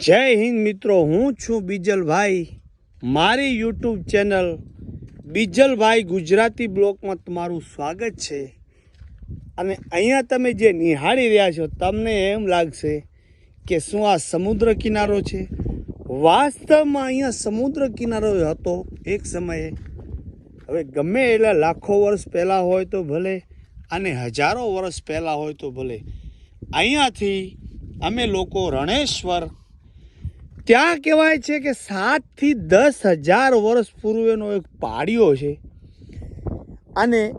જય હિન્દ મિત્રો, હું છું બીજલભાઈ. મારી યુટ્યુબ ચેનલ બીજલભાઈ ગુજરાતી બ્લોકમાં તમારું સ્વાગત છે. અને અહીંયા તમે જે નિહાળી રહ્યા છો, તમને એમ લાગશે કે શું આ સમુદ્ર કિનારો છે? વાસ્તવમાં અહીંયા સમુદ્ર કિનારો હતો એક સમયે. હવે ગમે એટલા લાખો વર્ષ પહેલાં હોય તો ભલે, અને હજારો વર્ષ પહેલાં હોય તો ભલે. અહીંયાથી અમે લોકો રણેશ્વર ત્યાં કહેવાય છે કે સાતથી દસ હજાર વર્ષ પૂર્વેનો એક પાડિયો છે. અને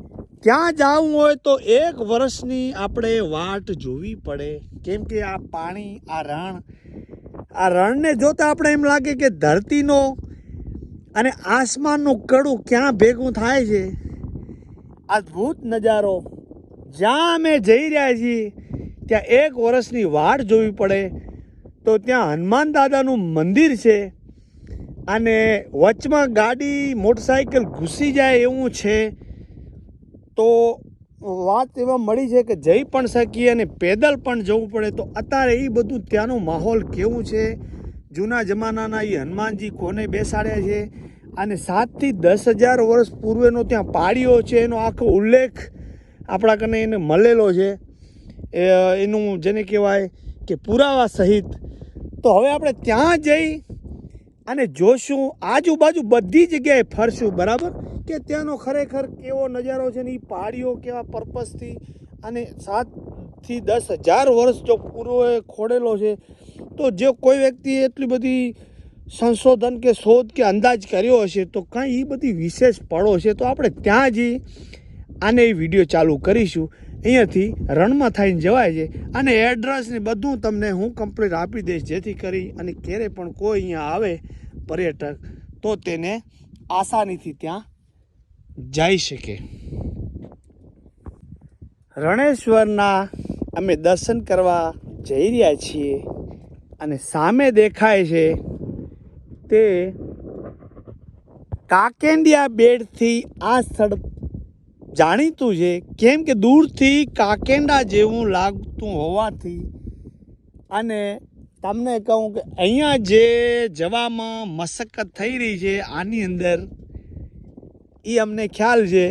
ત્યાં જવું હોય તો એક વર્ષની આપણે વાટ જોવી પડે. કેમ કે આ પાણી, આ રણ, આ રણને જોતા આપણે એમ લાગે કે ધરતીનો અને આસમાનનું કડું ક્યાં ભેગું થાય છે? અદ્ભુત નજારો, જ્યાં અમે જઈ રહ્યા છીએ, ત્યાં એક વર્ષની વાટ જોવી પડે. તો ત્યાં હનુમાન દાદાનું મંદિર છે અને વચમાં ગાડી મોટરસાઇકલ ઘૂસી જાય એવું છે. તો વાત એમાં મળી છે કે જઈ પણ શકીએ અને પેદલ પણ જવું પડે. તો અત્યારે એ બધું ત્યાંનું માહોલ કેવું છે? જૂના જમાનાના એ હનુમાનજી કોને બેસાડ્યા છે? અને સાતથી દસ હજાર વર્ષ પૂર્વેનો ત્યાં પાડ્યો છે, એનો આખો ઉલ્લેખ આપણા કને એને મળેલો છે. એનું જેને કહેવાય કે પુરાવા સહિત તો હવે આપણે ત્યાં જઈ અને જોશું આજુબાજુ બધી જગ્યાએ ફરશું, બરાબર? કે ત્યાંનો ખરેખર કેવો નજારો છે ને એ પહાડીઓ કેવા પર્પઝથી અને સાતથી દસ હજાર વર્ષ જો પૂર્વે ખોડેલો છે, તો જે કોઈ વ્યક્તિએ એટલી બધી સંશોધન કે શોધ કે અંદાજ કર્યો હશે, તો કાંઈ એ બધી વિશેષ પળો છે. તો આપણે ત્યાં જઈ આને એ વીડિયો ચાલુ કરીશું. અહીંયાથી રણમાં થઈને જવાય છે. અને એડ્રેસ ને બધું તમને હું કમ્પ્લીટ આપી દઈશ, જેથી કરી અને ક્યારે પણ કોઈ અહીંયા આવે પર્યટક, તો તેને આસાનીથી ત્યાં જઈ શકે. રણેશ્વરના અમે દર્શન કરવા જઈ રહ્યા છીએ અને સામે દેખાય છે તે કાકેન્ડિયા બેડથી આ સ્થળ જાણીતું છે, કેમ કે દૂરથી કાકેંડા જેવું લાગતું હોવાથી. અને તમને કહું કે અહીંયા જે જવામાં મશક્કત થઈ રહી છે, આની અંદર એ અમને ખ્યાલ છે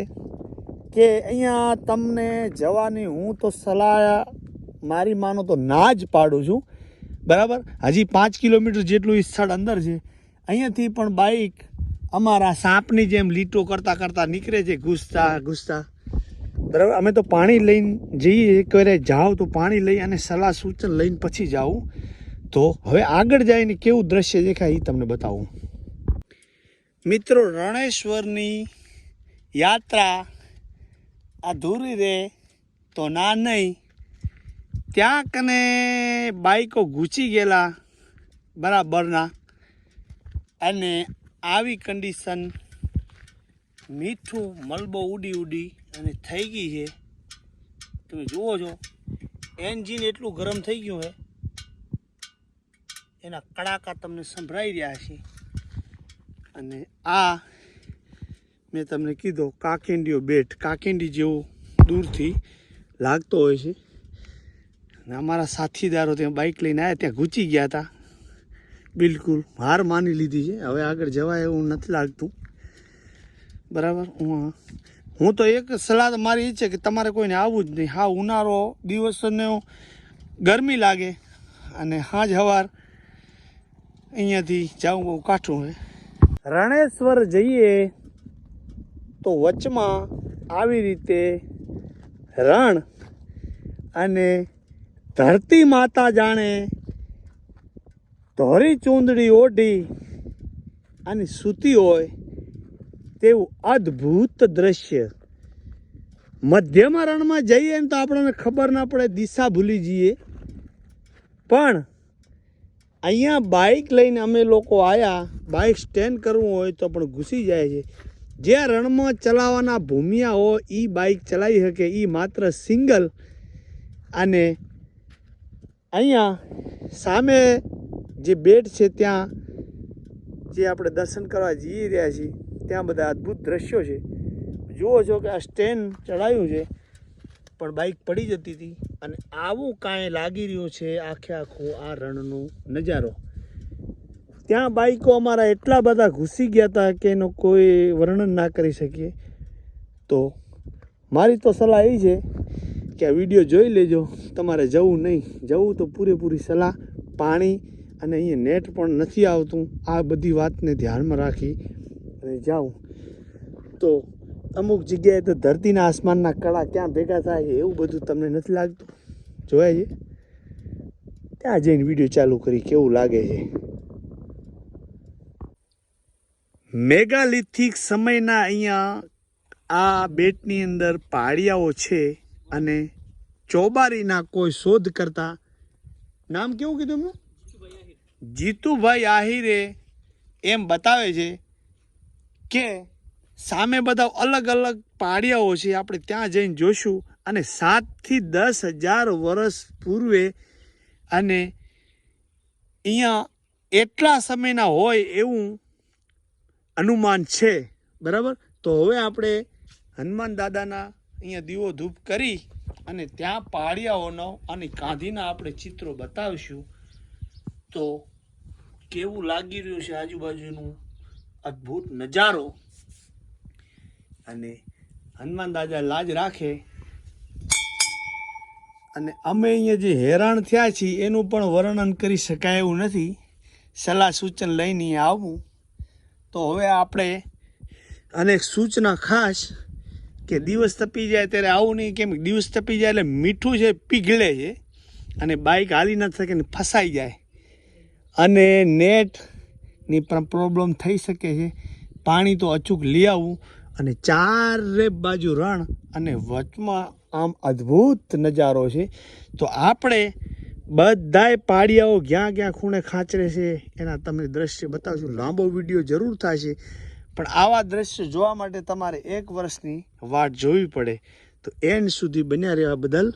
કે અહીંયા તમને જવાની હું તો સલાહ મારી માનો તો ના જ પાડું છું. બરાબર? હજી પાંચ કિલોમીટર જેટલું એ સ્થળ અંદર છે. અહીંયાથી પણ બાઈક અમારા સાપની જેમ લીટો કરતાં કરતાં નીકળે છે ઘૂસતા. ઘૂસતા. બરાબર? અમે તો પાણી લઈને જઈએ, એક વાર જાઓ તો પાણી લઈ અને સલાહ સૂચન લઈને પછી જાઉં તો હવે આગળ જઈને કેવું દ્રશ્ય દેખાય એ તમને બતાવું. મિત્રો, રણેશ્વરની યાત્રા અધૂરી રહે તો ના નહીં. ત્યાં કને બાઈકો ઘૂંચી ગયેલા બરાબરના. અને આવી કન્ડિશન મીઠું મલબો ઉડી ઉડી અને થઈ ગઈ છે. તમે જુઓ છો એન્જિન એટલું ગરમ થઈ ગયું છે. એના કડાકા તમને સંભળાઈ રહ્યા છે. અને આ મેં તમને કીધો કાકિંડીઓ બેટ. કાકિંડી જેવો દૂરથી લાગતો હોય છે. અને અમારા સાથીદારો ત્યાં બાઇક લઈને આવ્યા, ત્યાં ઘૂંચી ગયા હતા. બિલકુલ. હાર માની લીધી છે. હવે આગળ જવાય એવું નથી લાગતું. બરાબર? હું હું તો એક સલાહ મારી એ છે કે તમારે કોઈને આવવું જ નહીં. હા, ઉનાળો દિવસને ગરમી લાગે અને હાજ હવાર અહીંયાથી જવું બહુ કાઠું હોય રણેશ્વર જઈએ તો વચમાં આવી રીતે રણ અને ધરતી માતા જાણે ધોરી ચૂંદડી ઓઢી અને સૂતી હોય તેવું અદ્ભુત દ્રશ્ય. મધ્યમાં રણમાં જઈએ ને તો આપણને ખબર ના પડે, દિશા ભૂલી જઈએ. પણ અહીંયા બાઇક લઈને અમે લોકો આવ્યા બાઇક સ્ટેન્ડ કરવું હોય તો પણ ઘૂસી જાય છે. જે રણમાં ચલાવવાના ભૂમિયા હોય એ બાઇક ચલાવી શકે એ માત્ર સિંગલ અને અહીંયા સામે જે બેટ છે ત્યાં જે આપણે દર્શન કરવા જઈ રહ્યા છીએ, ત્યાં બધા અદ્ભુત દ્રશ્યો છે. જુઓ છો કે આ સ્ટેન્ડ ચડાયું છે, પણ બાઇક પડી જતી હતી અને આવું કાંઈ લાગી રહ્યું છે આખે આખો આ રણનો નજારો. ત્યાં બાઈકો અમારા એટલા બધા ઘૂસી ગયા હતા કે એનું કોઈ વર્ણન ના કરી શકીએ. તો મારી તો સલાહ એ છે કે આ વીડિયો જોઈ લેજો. તમારે જવું નહીં. જવું તો પૂરેપૂરી સલાહ, પાણી અને અહીંયા નેટ પણ નથી આવતું. આ બધી વાતને ધ્યાનમાં રાખી અને જાઉં તો અમુક જગ્યાએ તો ધરતીના આસમાનના કળા ક્યાં ભેગા થાય છે એવું બધું તમને નથી લાગતું? જોયા છે? ત્યાં જઈને વીડિયો ચાલુ કરી કેવું લાગે છે? મેગાલિથિક સમયના અહીંયા આ બેટની અંદર પાળિયાઓ છે. અને ચોબારીના કોઈ શોધ કરતા નામ કેવું કીધું એમનું? જીતુભાઈ આહિરે એમ બતાવે છે કે સામે બધા અલગ અલગ પાડિયાઓ છે, આપણે ત્યાં જઈને જોશું. અને સાતથી દસ હજાર વર્ષ પૂર્વે અને અહીંયા એટલા સમયના હોય એવું અનુમાન છે. બરાબર? તો હવે આપણે હનુમાન દાદાના અહીંયા દીવો ધૂપ કરી અને ત્યાં પાળિયાઓનો અને ગાંધીના આપણે ચિત્રો બતાવીશું. તો કેવું લાગી રહ્યું છે આજુબાજુનું અદ્ભુત નજારો? અને હનુમાન દાદા લાજ રાખે. અને અમે અહીંયા જે હેરાન થયા છીએ એનું પણ વર્ણન કરી શકાય એવું નથી. સલાહ સૂચન લઈને આવવું તો હવે આપણે અનેક સૂચના ખાસ કે દિવસ તપી જાય ત્યારે આવું નહીં કેમ દિવસ તપી જાય એટલે મીઠું છે, પીગળે છે અને બાઇક હાલી ન શકે ને ફસાઈ જાય. અને નેટની પણ પ્રોબ્લેમ થઈ શકે છે. પાણી તો અચૂક લઈ આવવું અને ચારે બાજુ રણ અને વચમાં આમ અદ્ભુત નજારો છે. તો આપણે બધાય પાડિયાઓ ક્યાં ક્યાં ખૂણે ખાંચરે છે એના તમને દ્રશ્ય બતાવશું. લાંબો વીડિયો જરૂર થશે. પણ આવા દ્રશ્ય જોવા માટે તમારે એક વર્ષની વાટ જોવી પડે. તો એન્ડ સુધી બન્યા રહેવા બદલ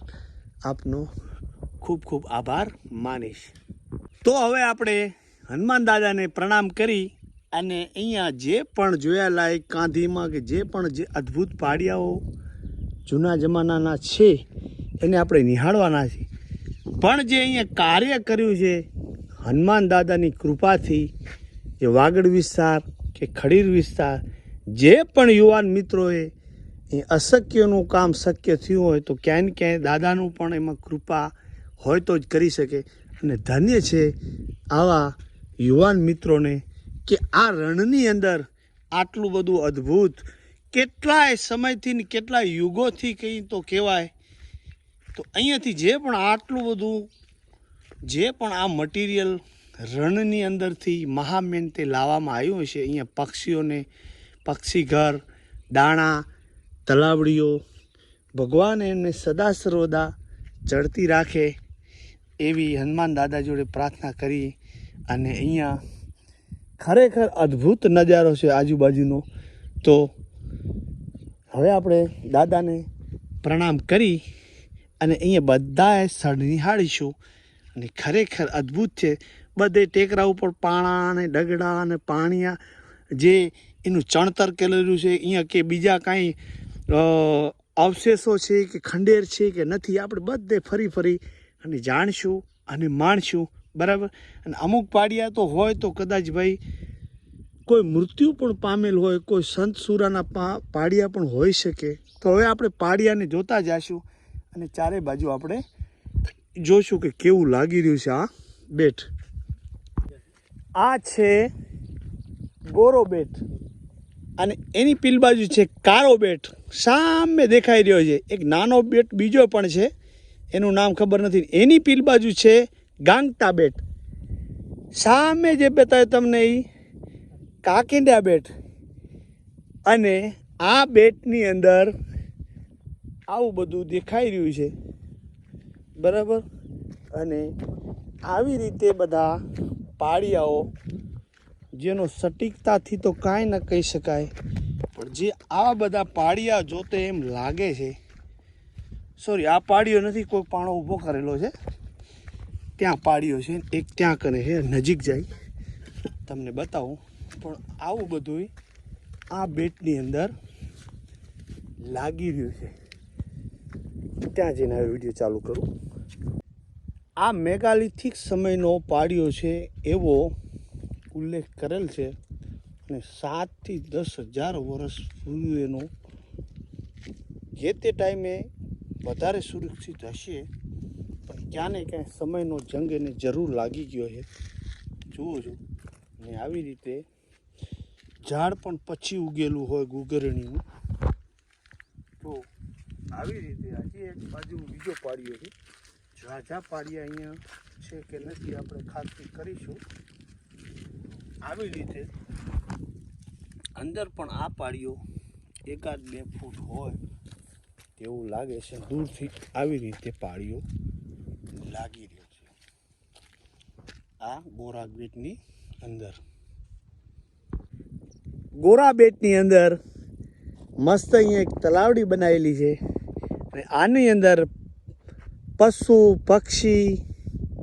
આપનો ખૂબ ખૂબ આભાર માનીશ. તો હવે આપણે હનુમાન દાદાને પ્રણામ કરી અને અહીંયા જે પણ જોયાલાયક કાંધીમાં કે જે પણ જે અદ્ભુત પાડિયાઓ જૂના જમાનાના છે, એને આપણે નિહાળવાના છે. પણ જે અહીંયા કાર્ય કર્યું છે, હનુમાન દાદાની કૃપાથી, જે વાગડ વિસ્તાર કે ખડીર વિસ્તાર, જે પણ યુવાન મિત્રોએ એ અશક્યનું કામ શક્ય થયું હોય તો ક્યાંય ને ક્યાંય દાદાનું પણ એમાં કૃપા હોય તો જ કરી શકે. અને ધન્ય છે આવા યુવાન મિત્રોને કે આ રણની અંદર આટલું બધું અદ્ભુત, કેટલાય સમયથી ને કેટલાય યુગોથી કંઈ તો કહેવાય, તો અહીંયાથી જે પણ આટલું બધું, જે પણ આ મટીરિયલ રણની અંદરથી મહામેન તે લાવવામાં આવ્યું છે. અહીંયા પક્ષીઓને પક્ષી ઘર દાણા, તલાવડીઓ, ભગવાન એમને સદા સર્વદા ચડતી રાખે એવી હનુમાન દાદા જોડે પ્રાર્થના કરી અને અહીંયા ખરેખર અદ્ભુત નજારો છે આજુબાજુનો. તો હવે આપણે દાદાને પ્રણામ કરી અને અહીંયા બધાએ સ્થળ નિહાળીશું. અને ખરેખર અદ્ભુત છે. બધે ટેકરા ઉપર પાણા અને ડગડા અને પાણીયા જે એનું ચણતર કરેલું છે, અહીંયા કે બીજા કાંઈ અવશેષો છે કે ખંડેર છે કે નથી, આપણે બધે ફરી ફરી અને જાણશું અને માણશું, બરાબર? અને અમુક પાડિયા તો હોય તો કદાચ ભાઈ કોઈ મૃત્યુ પણ પામેલ હોય, કોઈ સંત સુરાના પાડિયા પણ હોઈ શકે. તો હવે આપણે પાડિયાને જોતા જશું અને ચારે બાજુ આપણે જોશું કે કેવું લાગી રહ્યું છે આ બેટ. આ છે ગોરો બેટ. અને એની પીલ બાજુ છે કારો બેટ. સામે દેખાઈ રહ્યો છે. એક નાનો બેટ, બીજો પણ છે. એનું નામ ખબર નથી. એની પીલ બાજુ છે ગાંગતા બેટ. સામે જે બતાવ્યો તમને એ કાકિંડા બેટ. અને આ બેટની અંદર આવું બધું દેખાઈ રહ્યું છે. બરાબર? અને આવી રીતે બધા પાળિયાઓ, જેનો સટીકતાથી તો કાંઈ ન કહી શકાય, પણ જે આ બધા પાળિયા જોતે એમ લાગે છે સોરી આ પાળીઓ નથી, કોઈ પાણો ઊભો કરેલો છે, ત્યાં પાળીઓ છે, એક ત્યાં કરે છે, નજીક જાય, તમને બતાવું, પણ આવું બધું આ બેટની અંદર લાગી રહ્યું છે. ત્યાં જઈને વીડિયો ચાલુ કરું. આ મેગાલિથિક સમયનો પાડ્યો છે એવો ઉલ્લેખ કરેલ છે અને સાતથી દસ હજાર વર્ષ સૂર્યનો જે તે ટાઈમે વધારે સુરક્ષિત હશે, પણ ક્યાં ને ક્યાંય સમયનો જંગ એને જરૂર લાગી ગયો છે. જુઓ છો, ને આવી રીતે ઝાડ પણ પછી ઉગેલું હોય ગુગરણીનું તો આવી રીતે હજી એક બાજુ બીજો પાડ્યો છે. ઝાઝા પાડી અહીંયા છે કે નથી, આપણે ખાતરી કરીશું. આવી રીતે અંદર પણ આ પાડીઓ એકાદ બે ફૂટ હોય તેવું લાગે છે. દૂરથી આવી રીતે પાડીઓ લાગી રહ્યો છે. આ ગોરા બેટની અંદર. ગોરા બેટની અંદર મસ્ત અહીંયા એક તલાવડી બનાવેલી છે. અને આની અંદર પશુ, પક્ષી,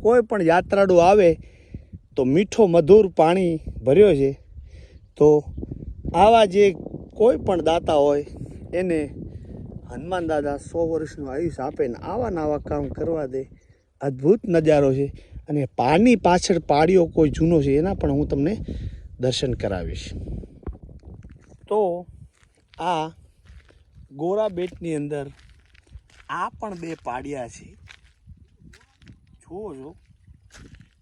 કોઈ પણ યાત્રાળુ આવે તો મીઠો મધુર પાણી ભર્યો છે. તો આવા જે કોઈ પણ દાતા હોય, એને હનુમાન દાદા સો વર્ષનું આયુષ આપે ને આવા નવા કામ કરવા દે. અદ્ભુત નજારો છે અને પાણી પાછળ પાડ્યો કોઈ જૂનો છે એના પણ હું તમને દર્શન કરાવીશ. તો આ ગોરા બેટની અંદર આ પણ બે પાડિયા છે. જુઓ છો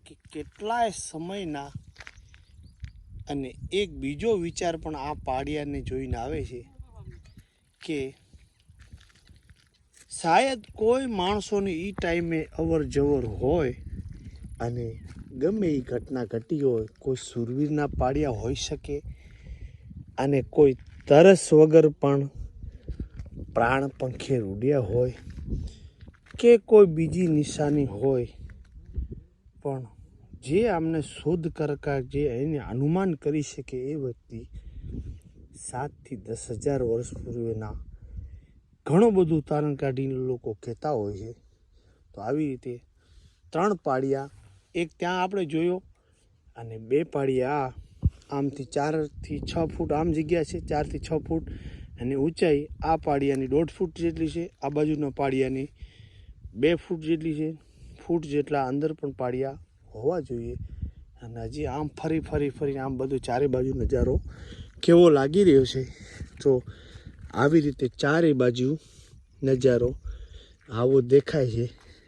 કે કેટલાય સમયના અને એક બીજો વિચાર પણ આ પાડિયાને જોઈને આવે છે કે શાયદ કોઈ માણસોની એ ટાઈમે અવર જવર હોય અને ગમે એ ઘટના ઘટી હોય, કોઈ સુરવીરના પાડિયા હોઈ શકે અને કોઈ તરસ વગર પણ પ્રાણ પંખે રૂડ્યા હોય કે કોઈ બીજી નિશાની હોય, પણ જે આમને શોધ કરતા જે એને અનુમાન કરી શકે એ વ્યક્તિ સાતથી દસ હજાર વર્ષ પૂર્વેના ઘણું બધું તારણ કાઢીને લોકો કહેતા હોય છે. તો આવી રીતે ત્રણ પાડિયા એક ત્યાં આપણે જોયો અને બે પાડિયા આમથી ચારથી છ ફૂટ આમ જગ્યા છે, ચારથી છ ફૂટ અને ઊંચાઈ આ પાડિયાની દોઢ ફૂટ જેટલી છે, આ બાજુના પાડિયાની બે ફૂટ જેટલી છે. ફૂટ જેટલા અંદર પણ પાડિયા હોવા જોઈએ. અને હજી આમ ફરી ફરી ફરી આમ બધું ચારે બાજુ નજારો કેવો લાગી રહ્યો છે? તો આવી રીતે ચારે બાજુ નજારો આવો દેખાય છે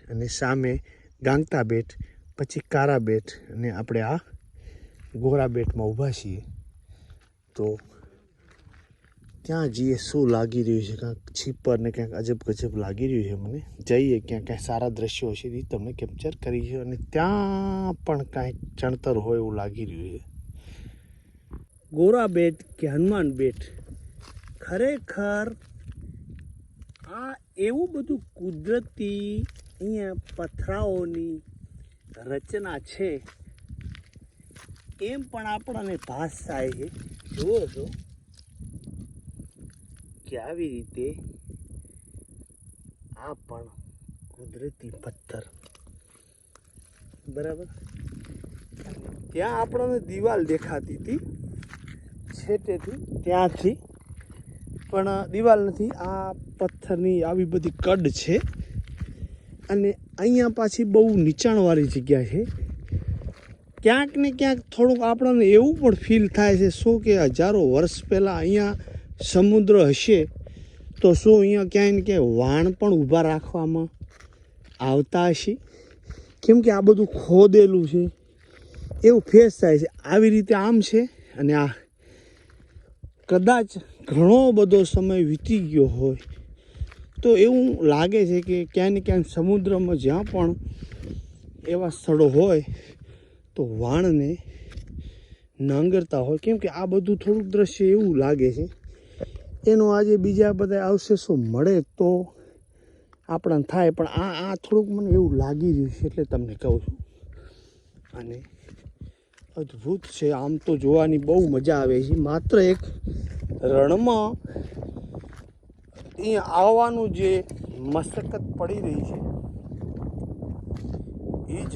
અને સામે ગાંગતા બેટ, પછી કારા બેટ અને આપણે આ ગોરા બેટમાં ઊભા છીએ. તો ત્યાં જઈએ શું લાગી રહ્યું છે, ક્યાંક છીપર ને ક્યાંક અજબ ગજબ લાગી રહ્યું છે મને. જઈએ ક્યાં ક્યાંય સારા દ્રશ્યો હશે એ તમને કેપ્ચર કરી છે અને ત્યાં પણ કાંઈક ચણતર હોય એવું લાગી રહ્યું છે. ગોરા બેટ કે હનુમાન બેટ ખરેખર આ એવું બધું કુદરતી અહીંયા પથરાઓની રચના છે, એમ પણ આપણને ભાસ થાય છે. જુઓ છો કે આવી રીતે આ પણ કુદરતી પથ્થર. બરાબર? ત્યાં આપણને દિવાલ દેખાતી હતી. છેટેથી ત્યાંથી. પણ દિવાલ નથી, આ પથ્થરની આવી બધી કડ છે. અને અહીંયા પાછી બહુ નીચાણવાળી જગ્યા છે. ક્યાંક ને ક્યાંક થોડુંક આપણને એવું પણ ફીલ થાય છે, શું કે હજારો વર્ષ પહેલાં અહીંયા સમુદ્ર હશે, તો શું અહીંયા ક્યાંય ક્યાંય વાણ પણ ઊભા રાખવામાં આવતા હશે? કેમ કે આ બધું ખોદેલું છે. એવું ફેસ થાય છે. આવી રીતે આમ છે અને આ કદાચ ઘણો બધો સમય વીતી ગયો હોય. તો એવું લાગે છે કે ક્યાંય ને ક્યાંય સમુદ્રમાં જ્યાં પણ એવા સ્થળો હોય, તો વાણને નાંગરતા હોય. કેમ કે આ બધું થોડુંક દ્રશ્ય એવું લાગે છે એનો આજે બીજા બધા અવશેષો મળે તો આપણને થાય. પણ આ આ થોડુંક મને એવું લાગી રહ્યું છે એટલે તમને કહું છું. અને અદ્ભુત છે. આમ તો જોવાની બહુ મજા આવે છે. માત્ર એક રણમાં અહીંયા આવવાનું જે મશક્કત પડી રહી છે, એ જ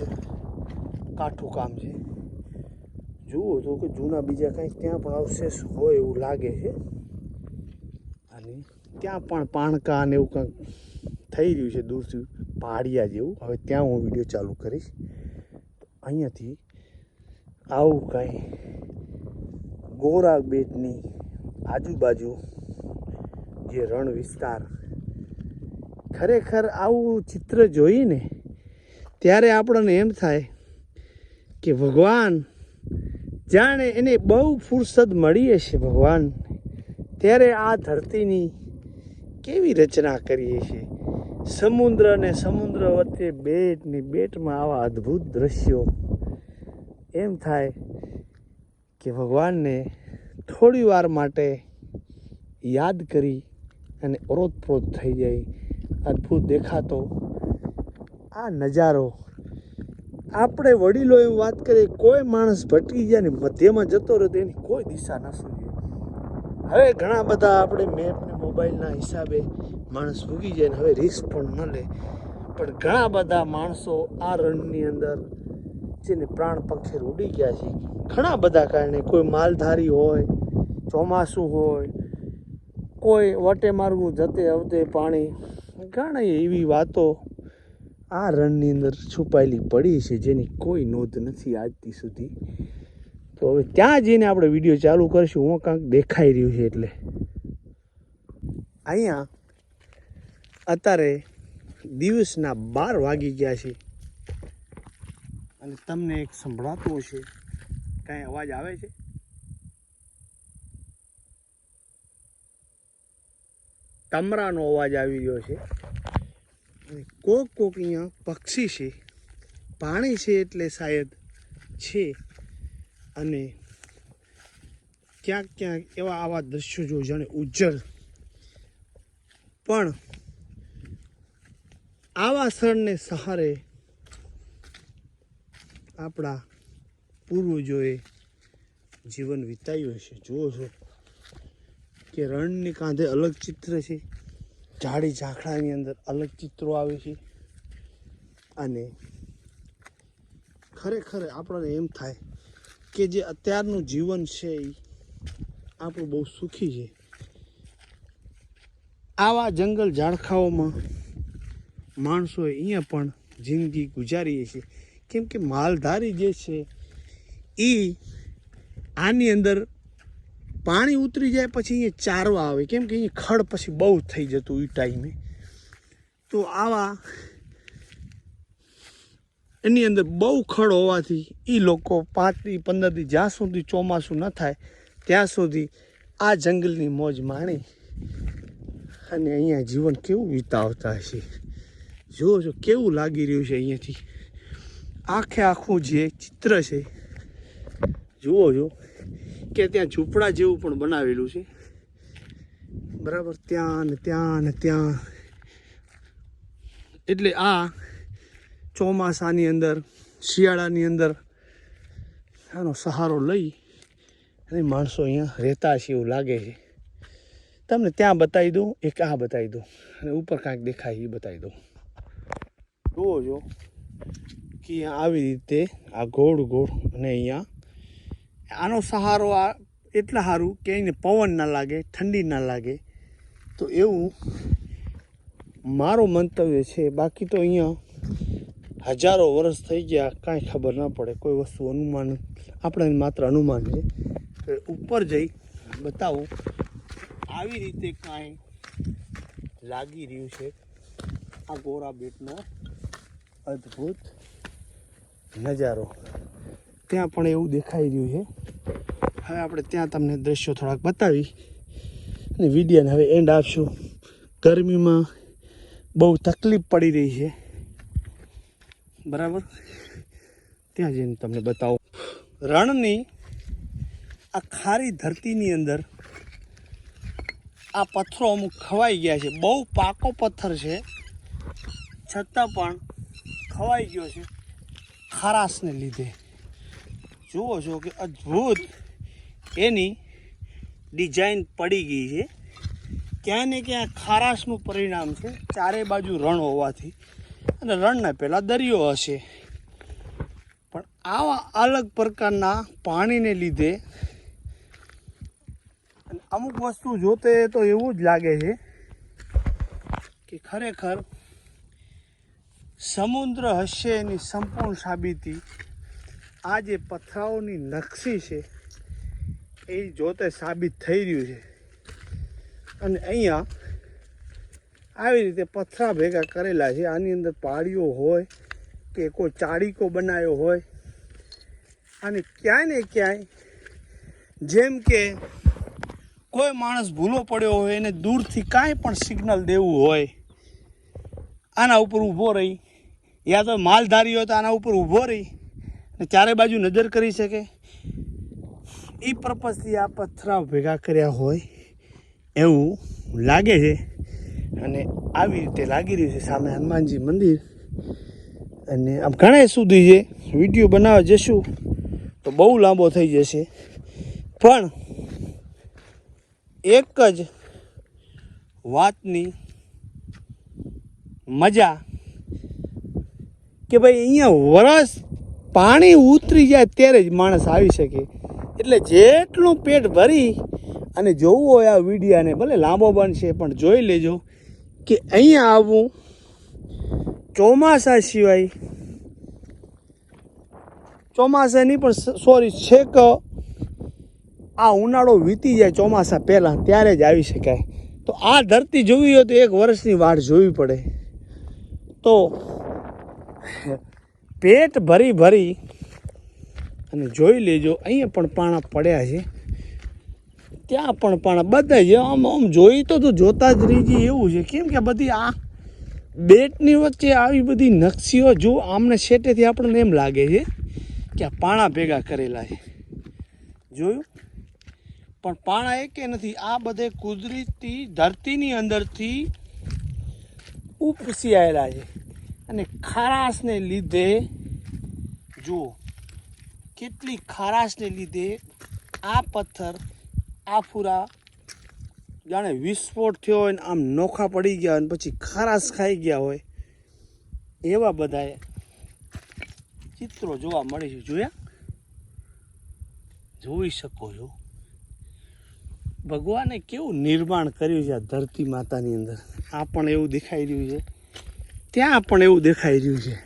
કાઠું કામ છે. જુઓ તો કે જૂના બીજા કાંઈક ત્યાં પણ અવશેષ હોય એવું લાગે છે. ત્યાં પણ પાણકા ને એવું કંઈક થઈ રહ્યું છે દૂરથી પહાડિયા જેવું. હવે ત્યાં હું વીડિયો ચાલુ કરીશ. અહીંયાથી આવું કંઈ ગોરા બેટની આજુબાજુ જે રણ વિસ્તાર ખરેખર આવું ચિત્ર જોઈને ત્યારે આપણને એમ થાય કે ભગવાન જાણે એને બહુ ફુરસદ મળી હશે ભગવાન. ત્યારે આ ધરતીની કેવી રચના કરીએ છીએ? સમુદ્ર ને સમુદ્ર વચ્ચે બેટની બેટમાં આવા અદ્ભુત દ્રશ્યો. એમ થાય કે ભગવાનને થોડી વાર માટે યાદ કરી અને ઓરોતપ્રોત થઈ જાય. અદ્ભુત દેખાતો આ નજારો. આપણે વડીલો એમ વાત કરીએ, કોઈ માણસ ભટકી જાય ને મધ્યમાં જતો રહ્યો એની કોઈ દિશા ન સૂઝે હવે ઘણા બધા આપણે મેપ ને મોબાઈલના હિસાબે માણસ ભૂગી જાય ને હવે રિસ્ક પણ ન લે પણ ઘણા બધા માણસો આ રણની અંદર જેને પ્રાણ પક્ષેર ઉડી ગયા છે. ઘણા બધા કારણે કોઈ માલધારી હોય, ચોમાસું હોય, કોઈ વટે માર્ગું જતે આવતે પાણી, ઘણી એવી વાતો આ રણની અંદર છુપાયેલી પડી છે જેની કોઈ નોંધ નથી આજથી સુધી. તો હવે ત્યાં જઈને આપણે વીડિયો ચાલુ કરીશું. હું કાંઈક દેખાઈ રહ્યું છે એટલે. અહીંયા અત્યારે દિવસના બાર વાગી ગયા છે. અને તમને એક સંભળાતું હશે. કાંઈ અવાજ આવે છે? તમરાનો અવાજ આવી રહ્યો છે. અને કોક કોક અહીંયા પક્ષી છે. પાણી છે એટલે શાયદ છે. અને ક્યાંક ક્યાંક એવા આવા દ્રશ્યો જો જાણે ઉજ્જળ પણ આવા સ્થળને સહારે આપણા પૂર્વજોએ જીવન વિતાવ્યું હશે. જુઓ છો કે રણની કાંધે અલગ ચિત્ર છે. ઝાડી ઝાંખડાની અંદર અલગ ચિત્રો આવે છે. અને ખરેખર આપણને એમ થાય કે જે અત્યારનું જીવન છે એ આપણું બહુ સુખી છે. આવા જંગલ ઝાડખાઓમાં માણસોએ અહીંયા પણ જિંદગી ગુજારીએ છીએ. કેમ કે માલધારી જે છે એ આની અંદર પાણી ઉતરી જાય પછી અહીંયા ચારવા આવે. કેમ કે અહીંયા ખડ પછી બહુ થઈ જતું એ. ટાઈમે તો આવા એની અંદર બહુ ખડ હોવાથી એ લોકો પાંચથી પંદરથી જ્યાં સુધી ચોમાસું ન થાય, ત્યાં સુધી આ જંગલની મોજ માણી અને અહીંયા જીવન કેવું વિતાવતા છે જુઓ છો, કેવું લાગી રહ્યું છે અહીંયાથી. આખે આખું જે ચિત્ર છે, જુઓ છો, કે ત્યાં ઝૂંપડા જેવું પણ બનાવેલું છે. બરાબર, ત્યાં ને ત્યાં ને ત્યાં. એટલે આ ચોમાસાની અંદર, શિયાળાની અંદર આનો સહારો લઈ અને માણસો અહીંયા રહેતા છે એવું લાગે છે. તમને ત્યાં બતાવી દઉં, એક આ બતાવી દઉં અને ઉપર કાંઈક દેખાય એ બતાવી દઉં. જુઓ જો, કે આવી રીતે આ ગોળ ગોળ અને અહીંયા આનો સહારો આ એટલા સારું કે એને પવન ના લાગે, ઠંડી ના લાગે. તો એવું મારો મંતવ્ય છે. બાકી તો અહીંયા હજારો વર્ષ થઈ ગયા, કાંઈ ખબર ના પડે, કોઈ વસ્તુ અનુમાન આપણે માત્ર અનુમાન છે. ઉપર જઈ બતાવું, આવી રીતે કાંઈ લાગી રહ્યું છે. આ ગોરા બેટનો અદ્ભુત નજારો. ત્યાં પણ એવું દેખાઈ રહ્યું છે. હવે આપણે ત્યાં તમને દ્રશ્યો થોડાક બતાવી અને વિડીયાને હવે એન્ડ આપશું. ગરમીમાં બહુ તકલીફ પડી રહી છે. બરાબર? ત્યાં જઈને તમને બતાવું. રણની આ ખારી ધરતીની અંદર આ પથ્થરો અમુક ખવાઈ ગયા છે. બહુ પાકો પથ્થર છે. છતાં પણ ખવાઈ ગયો છે ખારાશને લીધે. જુઓ છો કે અદ્ભુત એની ડિઝાઇન પડી ગઈ છે. ક્યાંય ને ક્યાં ખારાશનું પરિણામ છે. ચારે બાજુ રણ હોવાથી. અને રણના પહેલાં દરિયો હશે. પણ આવા અલગ પ્રકારના પાણીને લીધે અમુક વસ્તુ જોતે તો એવું જ લાગે છે કે ખરેખર સમુદ્ર હશે એની સંપૂર્ણ સાબિતી આ જે પથરાઓની નકશી છે એ જોતે સાબિત થઈ રહ્યું છે. અને અહીંયા આવી રીતે પથરા ભેગા કરેલા છે. આની અંદર પાળીઓ હોય કે કોઈ ચાડીકો બનાવ્યો હોય. અને ક્યાંય ને ક્યાંય જેમ કે કોઈ માણસ ભૂલો પડ્યો હોય, એને દૂરથી કાંઈ પણ સિગ્નલ દેવું હોય, આના ઉપર ઊભો રહી. યા તો માલધારી હોય તો આના ઉપર ઊભો રહી અને ચારે બાજુ નજર કરી શકે. એ પર્પઝથી આ પથરા ભેગા કર્યા હોય એવું લાગે છે. અને આવી રીતે લાગી રહ્યું છે સામે હનુમાનજી મંદિર. અને આમ ઘણા સુધી છે વીડિયો બનાવવા જશું તો બહુ લાંબો થઈ જશે. પણ એક જ વાતની મજા કે ભાઈ અહીંયા વરસ પાણી ઉતરી જાય ત્યારે જ માણસ આવી શકે. એટલે જેટલું પેટ ભરી અને જોવું હોય આ વિડીયાને ભલે લાંબો બનશે પણ જોઈ લેજો. કે અહીંયા આવવું ચોમાસા સિવાય ચોમાસાની પણ સોરી છેક આ ઉનાળો વીતી જાય ચોમાસા પહેલાં, ત્યારે જ આવી શકાય. તો આ ધરતી જોવી હોય તો એક વર્ષની વાડ જોવી પડે. તો પેટ ભરી ભરી, અને જોઈ લેજો, અહીંયા પણ પાણા પડ્યા છે. ત્યાં પણ પણ બધા જે આમ આમ જોઈ તો તો જોતા જ રહી એવું છે. કેમ કે બધી આ બેટની વચ્ચે આવી બધી નકશીઓ જો આમને શેટેથી આપણને એમ લાગે છે કે આ પાણા ભેગા કરેલા છે. જોયું? પણ પાણા એકે નથી, આ બધે કુદરતી ધરતીની અંદરથી ઉપસી આવેલા છે. અને ખારાશને લીધે, જુઓ, કેટલી ખારાશને લીધે આ પથ્થર આ ફૂરા જાણે વિસ્ફોટ થયો હોય ને આમ નોખા પડી ગયા હોય ને પછી ખારાશ ખાઈ ગયા હોય, એવા બધાએ ચિત્રો જોવા મળે છે. જોયા? જોઈ શકો છો. ભગવાને કેવું નિર્માણ કર્યું છે આ ધરતી માતાની અંદર? આ પણ એવું દેખાઈ રહ્યું છે. ત્યાં પણ એવું દેખાઈ રહ્યું છે.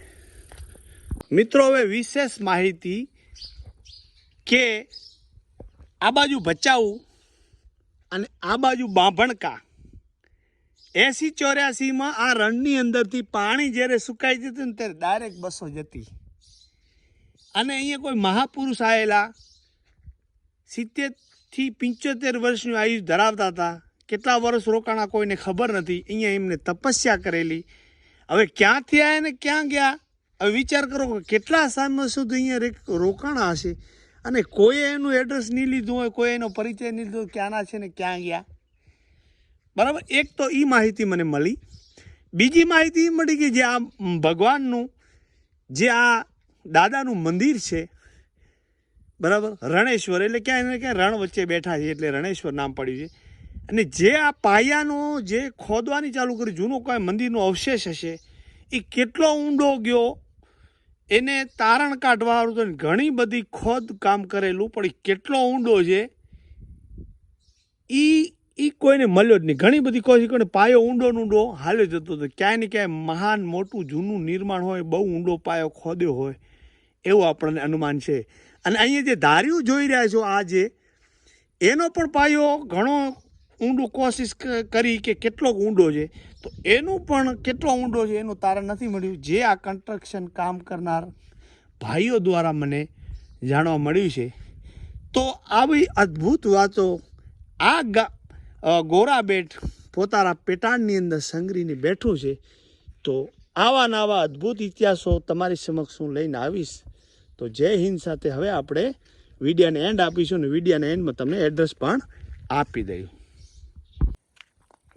મિત્રો, હવે વિશેષ માહિતી કે આ બાજુ ભચાઉ અને આ બાજુ બાંભણકા. એસી ચોર્યાસીમાં આ રણની અંદરથી પાણી જ્યારે સુકાઈ જતું ને ત્યારે ડાયરેક્ટ બસો જતી. અને અહીંયા કોઈ મહાપુરુષ આવેલા સિત્તેરથી પંચોતેર વર્ષનું આયુષ ધરાવતા હતા. કેટલા વર્ષ રોકાણા કોઈને ખબર નથી. અહીંયા એમને તપસ્યા કરેલી. હવે ક્યાંથી આવ્યા ને ક્યાં ગયા? હવે વિચાર કરો કે કેટલા સમય સુધી અહીંયા રોકાણા હશે? અને કોઈએ એનું એડ્રેસ નહીં લીધું હોય કોઈ એનો પરિચય નહીં લીધો ક્યાંના છે ને ક્યાં ગયા? બરાબર? એક તો એ માહિતી મને મળી. બીજી માહિતી મળી કે જે આ ભગવાનનું, જે આ દાદાનું મંદિર છે, બરાબર? રણેશ્વર, એટલે ક્યાં એને ક્યાં રણ વચ્ચે બેઠા છે, એટલે રણેશ્વર નામ પડ્યું છે. અને જે આ પાયાનો જે ખોદવાની ચાલુ કરી, જૂનો કોઈ મંદિરનો અવશેષ હશે એ કેટલો ઊંડો ગયો? એને તારણ કાઢવાનું તો ઘણી બધી ખોદ કામ કરેલું, પણ કેટલો ઊંડો છે? એ એ કોઈને મળ્યો જ નહીં. ઘણી બધી કોશિશ કોઈને પાયો ઊંડો ઊંડો હાલ્યો જતો હતો ક્યાંય ને ક્યાંય મહાન, મોટું, જૂનું નિર્માણ હોય, બહુ ઊંડો પાયો ખોદ્યો હોય, એવું આપણને અનુમાન છે. અને અહીંયા જે ધાર્યું જોઈ રહ્યા છો, આ જે, એનો પણ પાયો ઘણો ઊંડું કોશિશ કરી કે કેટલો ઊંડો છે તો એનું પણ કેટલો ઊંડો છે એનું તારણ નથી મળ્યું. જે આ કન્સ્ટ્રક્શન કામ કરનાર ભાઈઓ દ્વારા મને જાણવા મળ્યું છે તો આવી અદ્ભુત વાતો આ ગા અ, ગોરાબેટ પોતાના પેટાણની અંદર સંગ્રીને બેઠું છે તો આવા નવા અદ્ભુત ઇતિહાસો તમારી સમક્ષ હું લઈને આવીશ. તો જય હિન્દ સાથે હવે આપણે વિડીયાને એન્ડ આપીશું અને વિડીયાના એન્ડમાં તમને એડ્રેસ પણ આપી દઉં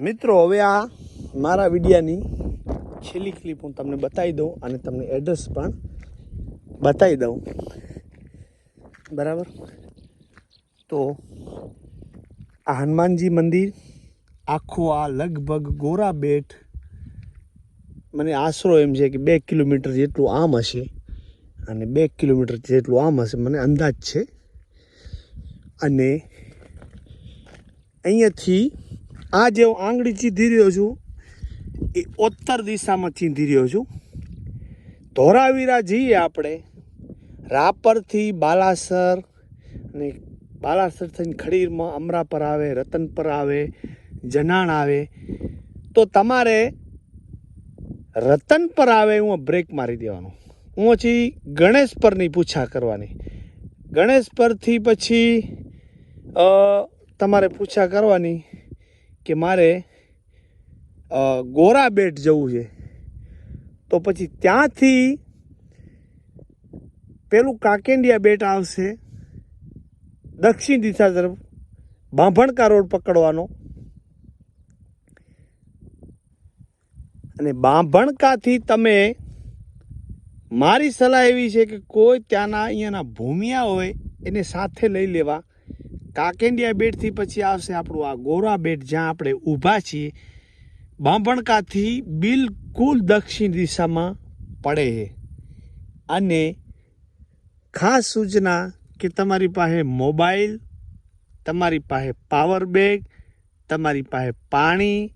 મિત્રો, હવે આ મારા વિડીયાની છેલ્લી ક્લિપ હું તમને બતાવી દઉં અને તમને એડ્રેસ પણ બતાવી દઉં. બરાબર? તો આ હનુમાનજી મંદિર, આખું આ લગભગ ગોરા બેટ મને આશરો એમ છે કે બે કિલોમીટર જેટલું આમ હશે અને બે કિલોમીટર જેટલું આમ હશે, મને અંદાજ છે. અને અહીંયાથી આ જે હું આંગળી ચીંધી રહ્યો છું, એ ઉત્તર દિશામાં ચીંધી રહ્યો છું. ધોરાવીરા જઈએ આપણે. રાપરથી બાલાસર અને બાલાસર થઈને ખડીરમાં અમરાપર આવે, રતનપર આવે, જનાણ આવે. તો તમારે રતનપર આવે હું બ્રેક મારી દેવાનું. હું પછી ગણેશ પરની પૂછા કરવાની. ગણેશ પરથી પછી તમારે પૂછા કરવાની કે મારે ગોરા બેટ જવું છે. તો પછી ત્યાંથી પેલું કાંકેન્ડિયા બેટ આવશે, દક્ષિણ દિશા તરફ બાંભણકા રોડ પકડવાનો. અને બાંભણકાથી તમે, મારી સલાહ એવી છે કે કોઈ ત્યાંના અહીંયાના ભૂમિયા હોય, એને સાથે લઈ લેવા. કાકેંડિયા બેટથી પછી આવશે આપણું આ ગોરા બેટ જ્યાં આપણે ઊભા છીએ. બાંભણકાથી બિલકુલ દક્ષિણ દિશામાં પડે છે. અને ખાસ સૂચના કે તમારી પાસે મોબાઈલ, તમારી પાસે પાવર બેગ તમારી પાસે પાણી,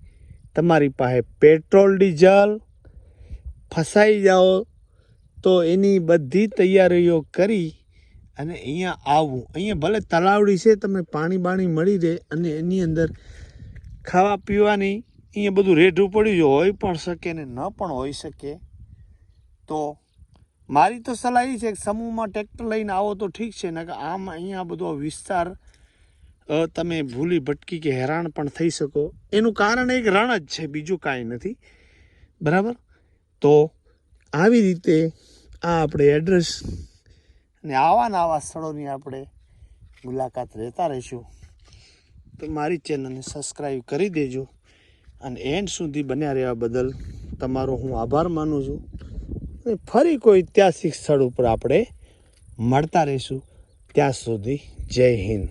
તમારી પાસે પેટ્રોલ, ડીઝલ ફસાઈ જાઓ તો એની બધી તૈયારીઓ કરી અને અહીંયા આવવું અહીંયા ભલે તલાવડી છે, તમને પાણી બાણી મળી રહે અને એની અંદર ખાવા પીવાની અહીંયા બધું રેઢું પડ્યું હોઈ પણ શકે ને ન પણ હોઈ શકે. તો મારી તો સલાહ એ છે કે સમૂહમાં ટ્રેક્ટર લઈને આવો તો ઠીક છે ને કે આમ અહીંયા બધો વિસ્તાર તમે ભૂલી ભટકી કે હેરાન પણ થઈ શકો. એનું કારણ એક રણ જ છે, બીજું કાંઈ નથી. બરાબર? તો આવી રીતે આ આપણે એડ્રેસ ને આવા ને આવા સ્થળોની આપણે મુલાકાત રહેતા રહીશું. તો મારી ચેનલને સબસ્ક્રાઈબ કરી દેજો અને એન્ડ સુધી બન્યા રહેવા બદલ તમારો હું આભાર માનું છું. અને ફરી કોઈ ઐતિહાસિક સ્થળ ઉપર આપણે મળતા રહીશું. ત્યાં સુધી જય હિન્દ.